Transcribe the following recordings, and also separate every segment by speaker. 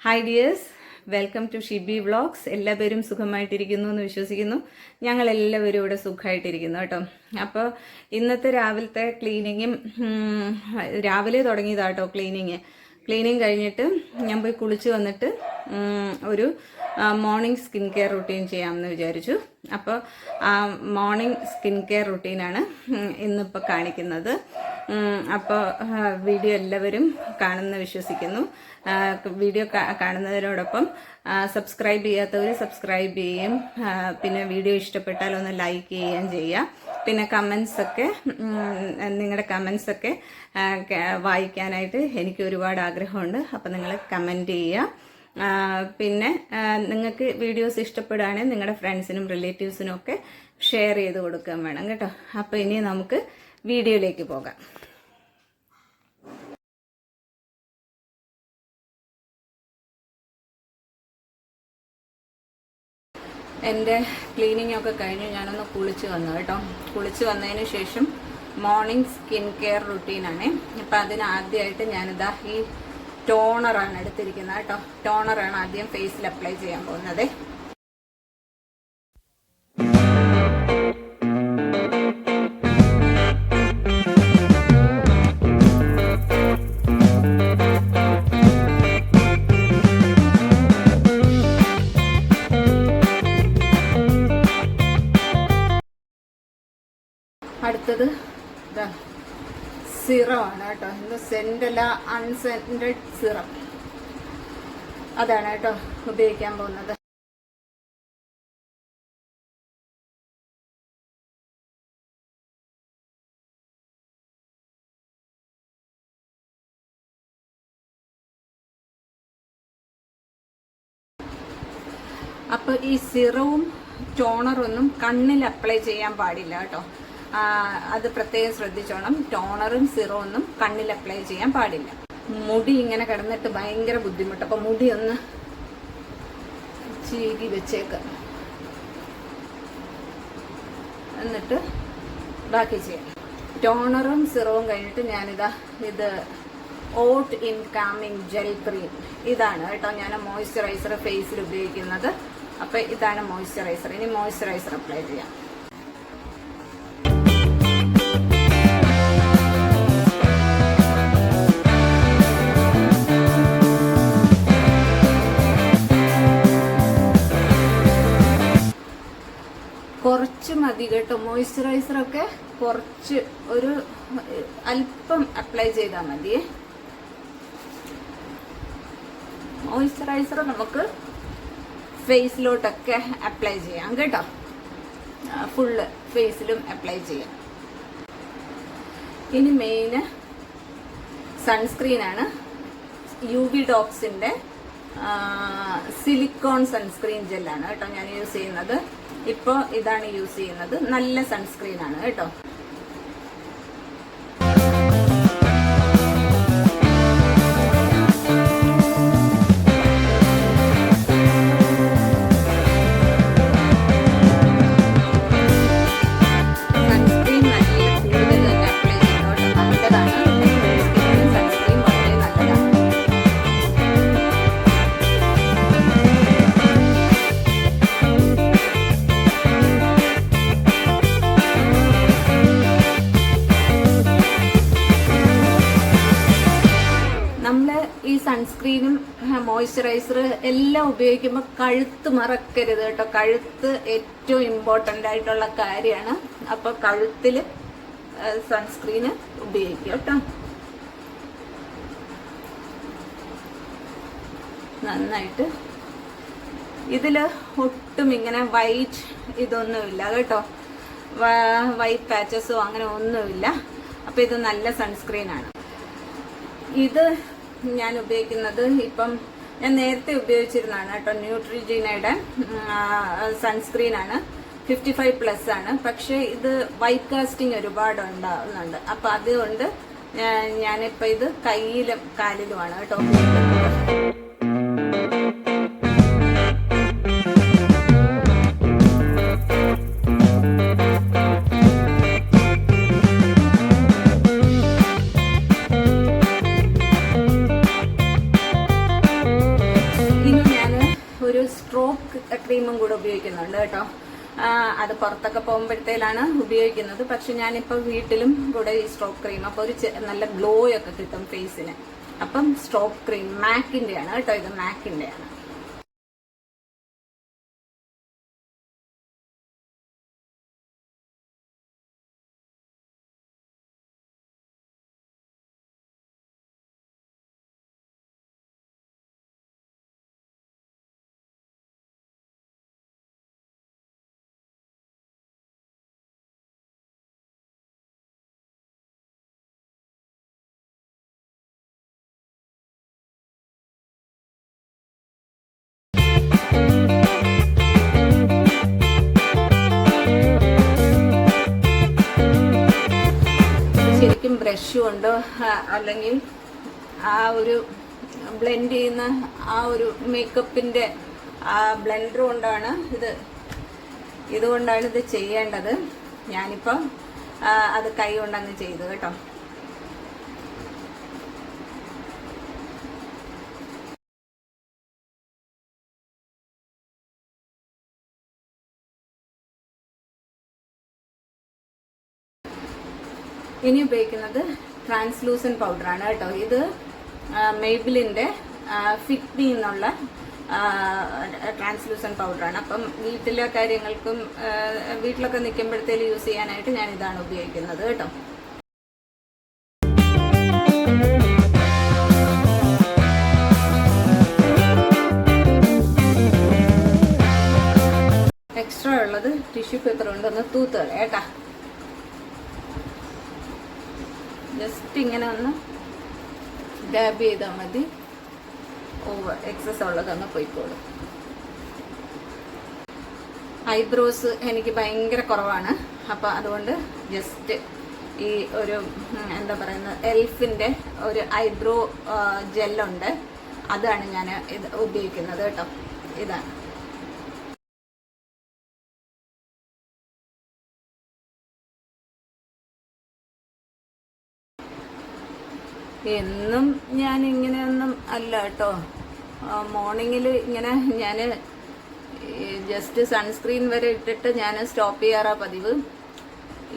Speaker 1: Hi dears welcome to Shibi vlogs എല്ലാവരും സുഖമായിട്ടിരിക്കുന്നു എന്ന് വിശ്വസിക്കുന്നു. ഞങ്ങൾ എല്ലാവരും ഇവിടെ സുഖമായിട്ടിരിക്കുന്നു കേട്ടോ. അപ്പോൾ ഇന്നത്തെ രാവിലത്തെ ക്ലീനിങ്ങും രാവിലെ തുടങ്ങിയതാട്ടോ ക്ലീനിങ് ക്ലീനിങ് കഴിഞ്ഞിട്ട് ഞാൻ പോയി കുളിച്ച് വന്നിട്ട് ഒരു മോർണിംഗ് സ്കിൻ കെയർ റുട്ടീൻ ചെയ്യാമെന്ന് വിചാരിച്ചു. അപ്പോൾ ആ മോർണിംഗ് സ്കിൻ കെയർ റുട്ടീനാണ് ഇന്നിപ്പോൾ കാണിക്കുന്നത്. അപ്പോൾ വീഡിയോ എല്ലാവരും കാണുന്ന വിശ്വസിക്കുന്നു. വീഡിയോ കാണുന്നതിനോടൊപ്പം സബ്സ്ക്രൈബ് ചെയ്യാത്തവർ സബ്സ്ക്രൈബ് ചെയ്യും പിന്നെ വീഡിയോ ഇഷ്ടപ്പെട്ടാൽ ഒന്ന് ലൈക്ക് ചെയ്യുകയും ചെയ്യുക പിന്നെ കമൻസ് ഒക്കെ നിങ്ങളുടെ കമൻസ് ഒക്കെ വായിക്കാനായിട്ട് എനിക്ക് ഒരുപാട് ആഗ്രഹമുണ്ട്. അപ്പോൾ നിങ്ങൾ കമന്റ് ചെയ്യുക. പിന്നെ നിങ്ങൾക്ക് വീഡിയോസ് ഇഷ്ടപ്പെടുകയാണെങ്കിൽ നിങ്ങളുടെ ഫ്രണ്ട്സിനും റിലേറ്റീവ്സിനും ഒക്കെ ഷെയർ ചെയ്ത് കൊടുക്കാൻ വേണം കേട്ടോ. അപ്പോൾ ഇനി നമുക്ക് വീഡിയോയിലേക്ക് പോകാം. എന്റെ ക്ലീനിങ് ഒക്കെ കഴിഞ്ഞ് ഞാനൊന്ന് കുളിച്ച് വന്നു കേട്ടോ. കുളിച്ച് വന്നതിന് ശേഷം മോർണിംഗ് സ്കിൻ കെയർ റുട്ടീനാണ്. അപ്പം അതിനാദ്യമായിട്ട് ഞാനിതാ ഈ ടോണറാണ് എടുത്തിരിക്കുന്നത്. കേട്ടോ ടോണറാണ് ആദ്യം ഫേസിൽ അപ്ലൈ ചെയ്യാൻ പോകുന്നത്. സെൻഡല അൺസെൻഡഡ് സിറം അതാണ് കേട്ടോ ഉപയോഗിക്കാൻ പോകുന്നത്. അപ്പൊ ഈ സിറവും ടോണറൊന്നും കണ്ണിൽ അപ്ലൈ ചെയ്യാൻ പാടില്ല കേട്ടോ. അത് പ്രത്യേകം ശ്രദ്ധിച്ചോണം. ടോണറും സിറോ ഒന്നും കണ്ണിൽ അപ്ലൈ ചെയ്യാൻ പാടില്ല. മുടി ഇങ്ങനെ കിടന്നിട്ട് ഭയങ്കര ബുദ്ധിമുട്ട്. അപ്പൊ മുടി ഒന്ന് ചീകി വെച്ചേക്ക്. എന്നിട്ട് ബാക്കി ചെയ്യാം. ടോണറും സിറവും കഴിഞ്ഞിട്ട് ഞാനിതാ ഇത് ഓട്ട് ഇൻ കാമിങ് ജെൽ ക്രീം ഇതാണ് കേട്ടോ ഞാൻ മോയ്സ്ചറൈസർ ഫേസിൽ ഉപയോഗിക്കുന്നത്. അപ്പൊ ഇതാണ് മോയ്സ്ചറൈസർ ഇനി മോയ്സ്ചറൈസർ അപ്ലൈ ചെയ്യാം. കുറച്ച് മതി കേട്ടോ. മോയ്സ്ചറൈസർ ഒക്കെ കുറച്ച് ഒരു അല്പം അപ്ലൈ ചെയ്താൽ മതി. മോയ്സ്ചറൈസർ നമുക്ക് ഫേസിലോട്ടൊക്കെ അപ്ലൈ ചെയ്യാം കേട്ടോ. ഫുള്ള് ഫേസിലും അപ്ലൈ ചെയ്യാം. ഇനി മെയിന് സൺസ്ക്രീനാണ് യു വി ഡോക്സിന്റെ സിലിക്കോൺ സൺസ്ക്രീൻ ജെല്ലാണ് കേട്ടോ ഞാൻ യൂസ് ചെയ്യുന്നത്. ഇപ്പോൾ ഇതാണ് യൂസ് ചെയ്യുന്നത്. നല്ല സൺസ്ക്രീൻ ആണ് കേട്ടോ. മോയ്സ്ചറൈസർ എല്ലാം ഉപയോഗിക്കുമ്പോൾ കഴുത്ത് മറക്കരുത് കേട്ടോ. കഴുത്ത് ഏറ്റവും ഇമ്പോർട്ടന്റ് ആയിട്ടുള്ള കാര്യമാണ്. അപ്പോൾ കഴുത്തിൽ സൺസ്ക്രീന് ഉപയോഗിക്കുക കേട്ടോ. നന്നായിട്ട്. ഇതിൽ ഒട്ടും ഇങ്ങനെ വൈറ്റ് ഇതൊന്നുമില്ല കേട്ടോ. വൈറ്റ് പാച്ചസോ അങ്ങനെ ഒന്നുമില്ല. അപ്പോൾ ഇത് നല്ല സൺസ്ക്രീനാണ് ഇത് ഞാൻ ഉപയോഗിക്കുന്നത് ഇപ്പം ഞാൻ നേരത്തെ ഉപയോഗിച്ചിരുന്നതാണ് കേട്ടോ ന്യൂട്രിജീനയുടെ സൺസ്ക്രീൻ ആണ് ഫിഫ്റ്റി ഫൈവ് പ്ലസ് ആണ്. പക്ഷേ ഇത് വൈറ്റ് കാസ്റ്റിംഗ് ഒരുപാട് ഉണ്ടാവുന്നുണ്ട്. അപ്പം അതുകൊണ്ട് ഞാനിപ്പോൾ ഇത് കയ്യിലും കാലിലുമാണ് കേട്ടോ പുറത്തൊക്കെ പോകുമ്പോഴത്തേലാണ് ഉപയോഗിക്കുന്നത്. പക്ഷെ ഞാനിപ്പോൾ വീട്ടിലും കൂടെ ഈ സ്ട്രോക്ക് ക്രീം അപ്പോൾ ഒരു നല്ല ഗ്ലോ ഒക്കെ കിട്ടും ഫേസിന് അപ്പം സ്ട്രോക്ക് ക്രീം മാക്കിന്റെ ആണ് കേട്ടോ ഇത് മാക്കിന്റെ ബ്രഷ് കൊണ്ടോ അല്ലെങ്കിൽ ആ ഒരു ബ്ലെൻഡ് ചെയ്യുന്ന ആ ഒരു മേക്കപ്പിന്റെ ആ ബ്ലെൻഡർ കൊണ്ടാണ് ഇത് ഇതുകൊണ്ടാണ് ഇത് ചെയ്യേണ്ടത്. ഞാനിപ്പോൾ അത് കൈ കൊണ്ടങ്ങ് ചെയ്തു കേട്ടോ. ഇനി ഉപയോഗിക്കുന്നത് ട്രാൻസ്ലൂസൻ പൗഡറാണ് കേട്ടോ. ഇത് മെയ്ബിലിന്റെ ഫിറ്റ് മീ എന്നുള്ള ട്രാൻസ്ലൂസൻ പൗഡറാണ് അപ്പം വീട്ടിലെ കാര്യങ്ങൾക്കും വീട്ടിലൊക്കെ നിൽക്കുമ്പോഴത്തേക്ക് യൂസ് ചെയ്യാനായിട്ട് ഞാൻ ഇതാണ് ഉപയോഗിക്കുന്നത് കേട്ടോ. എക്സ്ട്രാ ഉള്ളത് ടിഷ്യൂ പേപ്പർ കൊണ്ടൊന്ന് തൂത്ത് കേട്ടാ. ജസ്റ്റ് ഇങ്ങനെ ഒന്ന് ഡാബ് ചെയ്താൽ മതി. ഓവർ എക്സസ് ഉള്ളതൊന്ന് പോയിക്കോളും. ഐബ്രോസ് എനിക്ക് ഭയങ്കര കുറവാണ്. അപ്പോൾ അതുകൊണ്ട് ജസ്റ്റ് ഈ ഒരു എന്താ പറയുന്നത് എൽഫിന്റെ ഒരു ഐബ്രോ ജെല്ലുണ്ട് അതാണ് ഞാൻ ഇത് ഉപയോഗിക്കുന്നത് കേട്ടോ. ഇതാണ്. എന്നും ഞാൻ ഇങ്ങനെയൊന്നും അല്ല കേട്ടോ. മോർണിംഗിൽ ഇങ്ങനെ ഞാൻ ജസ്റ്റ് സൺസ്ക്രീൻ വരെ ഇട്ടിട്ട് ഞാൻ സ്റ്റോപ്പ് ചെയ്യാറാ പതിവ്.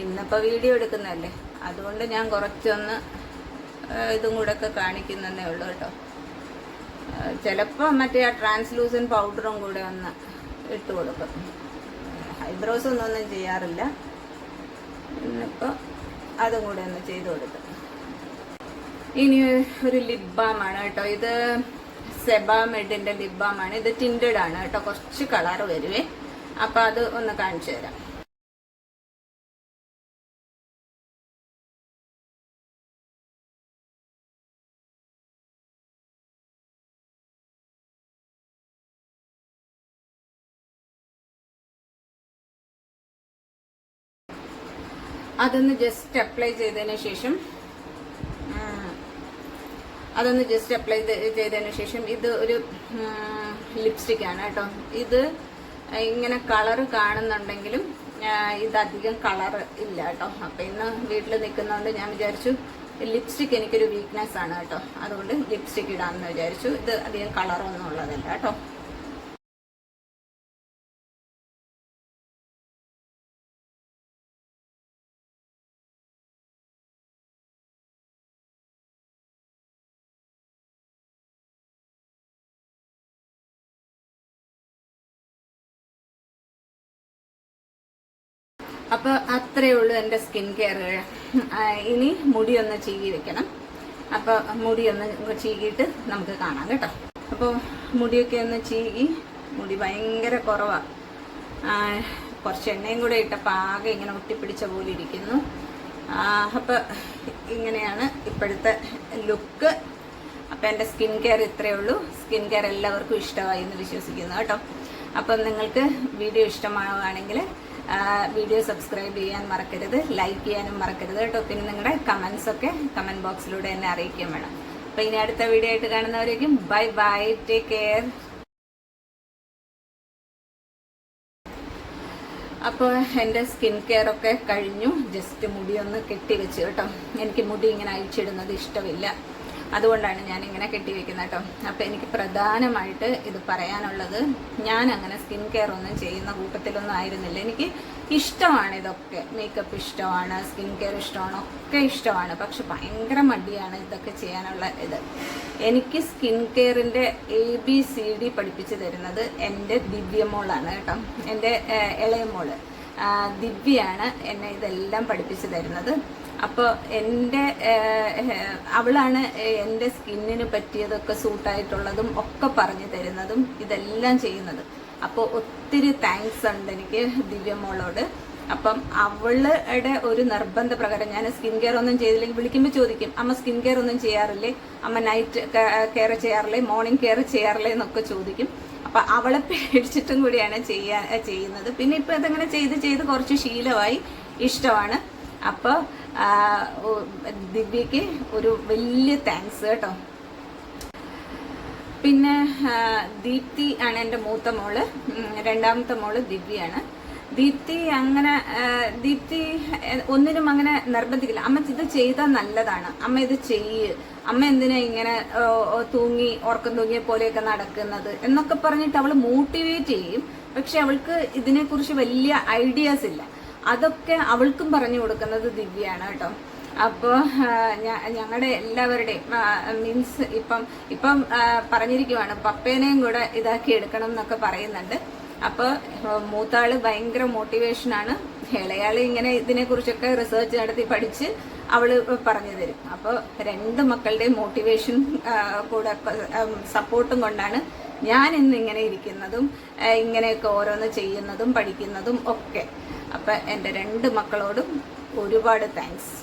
Speaker 1: ഇന്നിപ്പോൾ വീഡിയോ എടുക്കുന്നതല്ലേ? അതുകൊണ്ട് ഞാൻ കുറച്ചൊന്ന് ഇതും കൂടെ ഒക്കെ കാണിക്കുന്നതേ ഉള്ളൂ കേട്ടോ. ചിലപ്പോൾ മറ്റേ ആ ട്രാൻസ്ലൂസൻ പൗഡറും കൂടെ ഒന്ന് ഇട്ട് കൊടുക്കും. ഐബ്രോസ് ഒന്നും ഒന്നും ചെയ്യാറില്ല. ഇന്നിപ്പോൾ അതും കൂടെ ഒന്ന് ചെയ്ത് കൊടുക്കും. ഇനി ഒരു ലിപ് ബാം ആണ് കേട്ടോ. ഇത് സെബാമെഡിന്റെ ലിപ് ബാം ആണ്. ഇത് ടിൻഡഡ് ആണ് കേട്ടോ. കുറച്ച് കളർ വരുവേ. അപ്പൊ അത് ഒന്ന് കാണിച്ചു തരാം. അതൊന്ന് ജസ്റ്റ് അപ്ലൈ ചെയ്തതിന് ശേഷം അതൊന്ന് ജസ്റ്റ് അപ്ലൈ ചെയ്തതിന് ശേഷം ഇത് ഒരു ലിപ്സ്റ്റിക് ആണ് കേട്ടോ. ഇത് ഇങ്ങനെ കളർ കാണുന്നുണ്ടെങ്കിലും ഇതധികം കളർ ഇല്ല കേട്ടോ. അപ്പൊ ഇന്ന് വീട്ടിൽ നിൽക്കുന്നതുകൊണ്ട് ഞാൻ വിചാരിച്ചു ലിപ്സ്റ്റിക് എനിക്കൊരു വീക്ക്നെസ് ആണ് കേട്ടോ. അതുകൊണ്ട് ലിപ്സ്റ്റിക് ഇടാമെന്ന് വിചാരിച്ചു. ഇത് അധികം കളറൊന്നും ഉള്ളതല്ല കേട്ടോ. അപ്പോൾ അത്രയേ ഉള്ളൂ എന്റെ സ്കിൻ കെയർ. ഇനി മുടി ഒന്ന് ചീകി വെക്കണം. അപ്പോൾ മുടി ഒന്ന് ചീകിയിട്ട് നമുക്ക് കാണാം കേട്ടോ. അപ്പോൾ മുടിയൊക്കെ ഒന്ന് ചീകി മുടി ഭയങ്കര കുറവാണ് കുറച്ച് എണ്ണയും കൂടെ ഇട്ടപ്പോൾ ആകെ ഇങ്ങനെ ഒട്ടിപ്പിടിച്ച പോലെ ഇരിക്കുന്നു. അപ്പോൾ ഇങ്ങനെയാണ് ഇപ്പോഴത്തെ ലുക്ക്. അപ്പോൾ എന്റെ സ്കിൻ കെയർ ഇത്രയേ ഉള്ളൂ. സ്കിൻ കെയർ എല്ലാവർക്കും ഇഷ്ടമായി എന്ന് വിശ്വസിക്കുന്നു കേട്ടോ. അപ്പം നിങ്ങൾക്ക് വീഡിയോ ഇഷ്ടമാവുകയാണെങ്കിൽ വീഡിയോ സബ്സ്ക്രൈബ് ചെയ്യാൻ മറക്കരുത് ലൈക്ക് ചെയ്യാനും മറക്കരുത് കേട്ടോ. പിന്നെ നിങ്ങളുടെ കമൻസ് ഒക്കെ കമന്റ് ബോക്സിലൂടെ എന്നെ അറിയിക്കുകയും വേണം. അപ്പോൾ ഇനി അടുത്ത വീഡിയോ ആയിട്ട് കാണുന്നവരേക്കും ബൈ ബൈ ടേക്ക് കെയർ അപ്പോൾ എന്റെ സ്കിൻ കെയർ ഒക്കെ കഴിഞ്ഞു. ജസ്റ്റ് മുടിയൊന്ന് ഒന്ന് കെട്ടി വെച്ച് കേട്ടോ. എനിക്ക് മുടി ഇങ്ങനെ അഴിച്ചിടുന്നത് ഇഷ്ടമില്ല. അതുകൊണ്ടാണ് ഞാൻ ഇങ്ങനെ കെട്ടിവെക്കുന്നത് കേട്ടോ. അപ്പം എനിക്ക് പ്രധാനമായിട്ട് ഇത് പറയാനുള്ളത് ഞാൻ അങ്ങനെ സ്കിൻ കെയർ ഒന്നും ചെയ്യുന്ന കൂട്ടത്തിലൊന്നും ആയിരുന്നില്ല. എനിക്ക് ഇഷ്ടമാണ് ഇതൊക്കെ. മേക്കപ്പ് ഇഷ്ടമാണ് സ്കിൻ കെയർ ഇഷ്ടമാണ് ഒക്കെ ഇഷ്ടമാണ്. പക്ഷെ ഭയങ്കര മടിയാണ് ഇതൊക്കെ ചെയ്യാനുള്ള ഇത്. എനിക്ക് സ്കിൻ കെയറിന്റെ എ ബി സി ഡി പഠിപ്പിച്ചു തരുന്നത് എന്റെ ദിവ്യമോളാണ് കേട്ടോ. എന്റെ ഇളയമോൾ ഇളയ മോൾ. ദിവ്യയാണ് എന്നെ ഇതെല്ലാം പഠിപ്പിച്ചു തരുന്നത്. അപ്പോൾ എന്റെ അവളാണ് എന്റെ സ്കിന്നിന് പറ്റിയതൊക്കെ സൂട്ടായിട്ടുള്ളതും ഒക്കെ പറഞ്ഞു തരുന്നതും ഇതെല്ലാം ചെയ്യുന്നത്. അപ്പോൾ ഒത്തിരി താങ്ക്സ് ഉണ്ട് എനിക്ക് ദിവ്യമോളോട്. അപ്പം അവളുടെ ഒരു നിർബന്ധ പ്രകാരം ഞാൻ സ്കിൻ കെയർ ഒന്നും ചെയ്തില്ലെങ്കിൽ വിളിക്കുമ്പോൾ ചോദിക്കും അമ്മ സ്കിൻ കെയർ ഒന്നും ചെയ്യാറില്ലേ? അമ്മ നൈറ്റ് കെയർ ചെയ്യാറില്ലേ? മോർണിംഗ് കെയർ ചെയ്യാറില്ലേ? എന്നൊക്കെ ചോദിക്കും. അപ്പൊ അവളെ പേടിച്ചിട്ടും കൂടിയാണ് ചെയ്യാൻ ചെയ്യുന്നത്. പിന്നെ ഇപ്പൊ അതങ്ങനെ ചെയ്ത് ചെയ്ത് കുറച്ച് ശീലമായി ഇഷ്ടമാണ്. അപ്പോൾ ദിവ്യക്ക് ഒരു വലിയ താങ്ക്സ് കേട്ടോ. പിന്നെ ദീപ്തി ആണ് എന്റെ മൂത്ത മോൾ. രണ്ടാമത്തെ മോൾ ദിവ്യയാണ്. ദീപ്തി അങ്ങനെ ദീപ്തി ഒന്നിനും അങ്ങനെ നിർബന്ധിക്കില്ല. അമ്മ ഇത് ചെയ്താൽ നല്ലതാണ്. അമ്മ ഇത് ചെയ്യ്. അമ്മ എന്തിനാ ഇങ്ങനെ തൂങ്ങി ഉറക്കം തൂങ്ങിയ പോലെയൊക്കെ നടക്കുന്നത് എന്നൊക്കെ പറഞ്ഞിട്ട് അവൾ മോട്ടിവേറ്റ് ചെയ്യും. പക്ഷെ അവൾക്ക് ഇതിനെക്കുറിച്ച് വലിയ ഐഡിയാസ് ഇല്ല. അതൊക്കെ അവൾക്കും പറഞ്ഞു കൊടുക്കുന്നത് ദിവ്യയാണ് കേട്ടോ. അപ്പോൾ ഞങ്ങളുടെ എല്ലാവരുടെയും മീൻസ് ഇപ്പം ഇപ്പം പറഞ്ഞിരിക്കുവാണ് പപ്പേനെയും കൂടെ ഇതാക്കി എടുക്കണം എന്നൊക്കെ പറയുന്നുണ്ട്. അപ്പോൾ മൂത്താൾ ഭയങ്കര മോട്ടിവേഷനാണ് ഇളയാൾ ഇങ്ങനെ ഇതിനെക്കുറിച്ചൊക്കെ റിസർച്ച് നടത്തി പഠിച്ച് അവൾ പറഞ്ഞു തരും. അപ്പോൾ രണ്ട് മക്കളുടെയും മോട്ടിവേഷൻ കൂടെ സപ്പോർട്ടും കൊണ്ടാണ് ഞാൻ ഇന്ന് ഇങ്ങനെ ഇരിക്കുന്നതും ഇങ്ങനെയൊക്കെ ഓരോന്ന് ചെയ്യുന്നതും പഠിക്കുന്നതും ഒക്കെ. അപ്പം എന്റെ രണ്ട് മക്കളോടും ഒരുപാട് താങ്ക്സ്